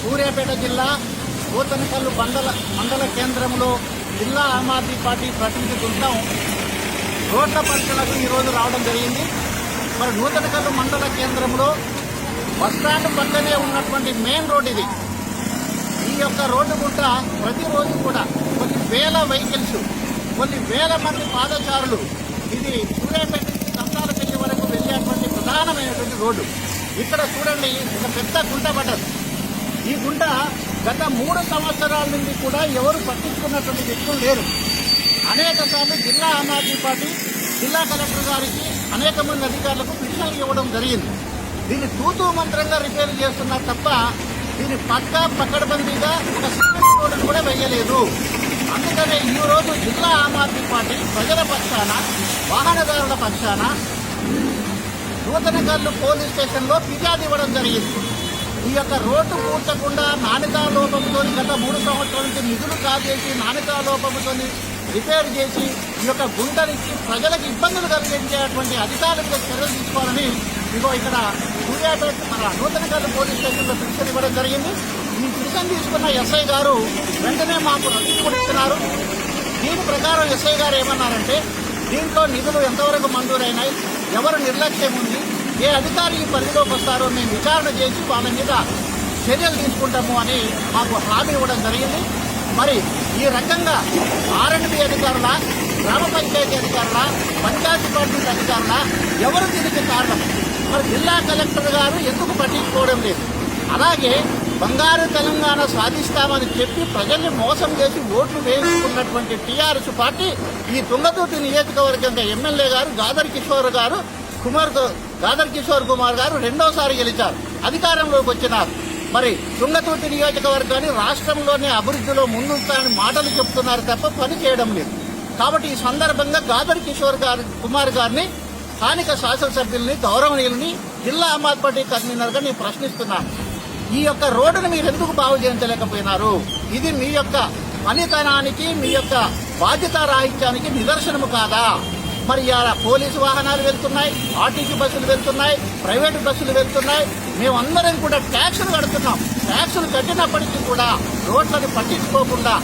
సూర్యాపేట జిల్లా పోతనకల్లు మండల మండల కేంద్రంలో జిల్లా ఆమ్ ఆద్మీ పార్టీ ప్రతినిధి బృందం రోడ్ల పరిశీలనకు ఈరోజు రావడం జరిగింది. మరి నూతనకల్లు మండల కేంద్రంలో బస్టాండ్ పక్కనే ఉన్నటువంటి మెయిన్ రోడ్ ఇది. ఈ యొక్క రోడ్డు గుంట ప్రతిరోజు కూడా కొన్ని వేల వెహికల్స్ కొన్ని వేల మంది పాదచారులు ఇది సూర్యాపేట ప్రధానమైనటువంటి రోడ్డు. ఇక్కడ చూడండి ఒక పెద్ద గుంట పడ్డది. ఈ గుంట గత మూడు సంవత్సరాల నుండి కూడా ఎవరు పట్టించుకున్నటువంటి వ్యక్తులు లేరు. అనేక సార్లు జిల్లా ఆమ్ ఆద్మీ పార్టీ జిల్లా కలెక్టర్ గారికి అనేక మంది అధికారులకు పిటిషన్లు ఇవ్వడం జరిగింది. దీన్ని తూతూ మంత్రంగా రిపేర్ చేస్తున్నారు తప్ప దీన్ని పక్క పక్కడబందీగా ఒక సిమెంట్ రోడ్డు కూడా వేయలేదు. అందుకనే ఈ రోజు జిల్లా ఆమ్ ఆద్మీ పార్టీ ప్రజల పక్షాన వాహనదారుల పక్షాన నూతనకల్లు పోలీస్ స్టేషన్లో ఫిర్యాదు ఇవ్వడం జరిగింది. ఈ యొక్క రోడ్డు పూర్చకుండా నాణ్యతా లోపంతో గత మూడు సంవత్సరాల నుంచి నిధులు కాజేసి నాణ్యతా లోపంతో రిపేర్ చేసి ఈ యొక్క గుంటనిచ్చి ప్రజలకు ఇబ్బందులు కలిగించేటువంటి అధికారులకు చర్యలు తీసుకోవాలని ఇగో ఇక్కడ సూర్యాపేట మన నూతనకల్లు పోలీస్ స్టేషన్లో పిటిషన్ ఇవ్వడం జరిగింది. ఈ పిటిషన్ తీసుకున్న ఎస్ఐ గారు వెంటనే మాకు రసీదు కూడా ఇస్తున్నారు. దీని ప్రకారం ఎస్ఐ గారు ఏమన్నారంటే దీంట్లో నిధులు ఎంతవరకు మంజూరైనాయి? ఎవరు నిర్లక్ష్యం ఏ అధికారి ఈ పరిధిలోకి వస్తారో మేము విచారణ చేసి వాళ్ళ మీద చర్యలు తీసుకుంటాము అని మాకు హామీ ఇవ్వడం జరిగింది. మరి ఈ రకంగా ఆర్ఎండ్బి అధికారుల గ్రామ పంచాయతీ అధికారుల పంచాయతీ పార్టీ అధికారుల ఎవరు దీనికి కారణం? మరి జిల్లా కలెక్టర్ గారు ఎందుకు పట్టించుకోవడం లేదు? అలాగే బంగారు తెలంగాణ సాధిస్తామని చెప్పి ప్రజల్ని మోసం చేసి ఓట్లు వేయించుకున్నటువంటి టీఆర్ఎస్ పార్టీ ఈ తుంగతుర్తి నియోజకవర్గంగా ఎమ్మెల్యే గారు గాదర్ కిషోర్ గారు కుమార్ దాదర్ కిషోర్ కుమార్ గారు రెండోసారి గెలిచారు. అధికారంలోకి వచ్చినారు. మరి తుంగతుర్తి నియోజకవర్గాన్ని రాష్ట్రంలోనే అభివృద్ధిలో ముందుంటారని మాటలు చెప్తున్నారు తప్ప పని చేయడం లేదు. కాబట్టి ఈ సందర్భంగా దాదర్ కిషోర్ గారి కుమార్ గారిని స్థానిక శాసనసభ్యుల్ని గౌరవనీయుల్ని జిల్లా ఆమ్ ఆద్మీ పార్టీ కన్వీనర్గా నేను ప్రశ్నిస్తున్నాను. ఈ యొక్క రోడ్డును మీరు ఎందుకు బాగు చేయించలేకపోయినారు? ఇది మీ యొక్క పనితనానికి మీ యొక్క బాధ్యత రాహిత్యానికి నిదర్శనము కాదా? మరి ఇలా పోలీసు వాహనాలు వెళ్తున్నాయి ఆర్టీసీ బస్సులు వెళ్తున్నాయి ప్రైవేట్ బస్సులు వెళ్తున్నాయి. మేమందరం కూడా ట్యాక్సులు కడుతున్నాం. ట్యాక్సులు కట్టినప్పటికీ కూడా రోడ్లను పట్టించుకోకుండా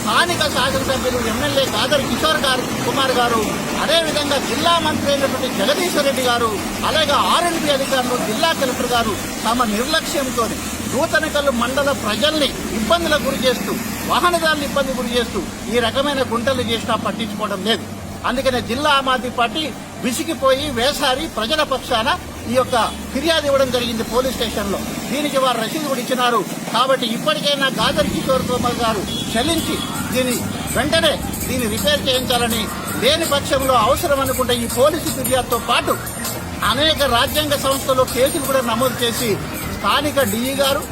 స్థానిక శాసనసభ్యులు ఎమ్మెల్యే కాదర్ కిషోర్ గారు కుమార్ గారు అదేవిధంగా జిల్లా మంత్రి అయినటువంటి జగదీశ్వర్ రెడ్డి గారు అలాగే ఆర్ఎండ్బి అధికారులు జిల్లా కలెక్టర్ గారు తమ నిర్లక్ష్యంతో నూతనకల్లు మండల ప్రజల్ని ఇబ్బందులకు గురి చేస్తూ వాహనదారులు ఇబ్బంది గురి చేస్తూ ఈ రకమైన గుంటలు చేసినా పట్టించుకోవడం లేదు. అందుకనే జిల్లా ఆమ్ ఆద్మీ పార్టీ విసిగిపోయి వేసారి ప్రజల పక్షాన ఈ యొక్క ఫిర్యాదు ఇవ్వడం జరిగింది పోలీస్ స్టేషన్లో దీనికి వారు రసీదు కూడా ఇచ్చినారు. కాబట్టి ఇప్పటికైనా గాదర్ కిషోర్ కుమార్ గారు చెల్లించి దీని వెంటనే దీన్ని రిపేర్ చేయించాలని లేని పక్షంలో అవసరం అనుకుంటే ఈ పోలీసు ఫిర్యాదుతో పాటు అనేక రాజ్యాంగ సంస్థల్లో కేసులు కూడా నమోదు చేసి స్థానిక డిఈ గారు